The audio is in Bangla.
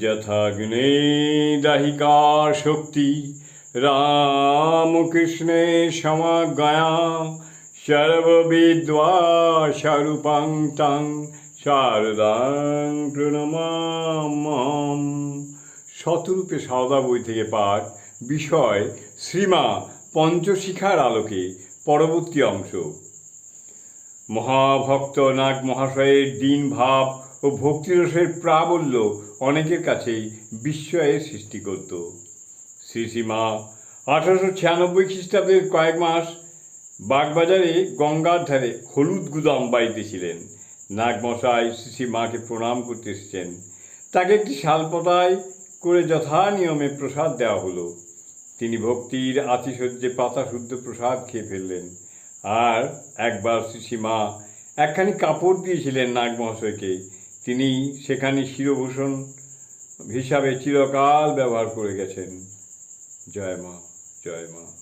যথাগ্নে দাহিকা শক্তি, রামকৃষ্ণে সমাজ্ঞায়া সর্ববিদ্বা স্বরূপাং তাং শারদাং প্রণমাম শতরূপে সারদা বই থেকে পাঠ, বিষয়, শ্রীমা পঞ্চশিখার আলোকে পরবর্তী অংশ। মহাভক্ত নাগ মহাশয়ের দিন ভাব ও ভক্তিরসের প্রাবল্য অনেকের কাছেই বিস্ময়ের সৃষ্টি করত। শ্রী শ্রীমা আঠারোশো ছিয়ানব্বই খ্রিস্টাব্দের কয়েক মাস বাগবাজারে গঙ্গার ধারে হলুদ গুদাম বাড়িতে ছিলেন নাগমশাই শ্রী শ্রী মাকে প্রণাম করতে এসেছেন। তাকে একটি শালপতায় করে যথা নিয়মে প্রসাদ দেওয়া হলো। তিনি ভক্তির আতিশয্যে পাতা শুদ্ধ প্রসাদ খেয়ে ফেললেন। আর একবার শ্রীমা একখানি কাপড় দিয়েছিলেন নাগমহাশয়কে। তিনি সেখানে শিরভূষণ হিসাবে চিরকাল ব্যবহার করে গেছেন। জয় মা জয় মা।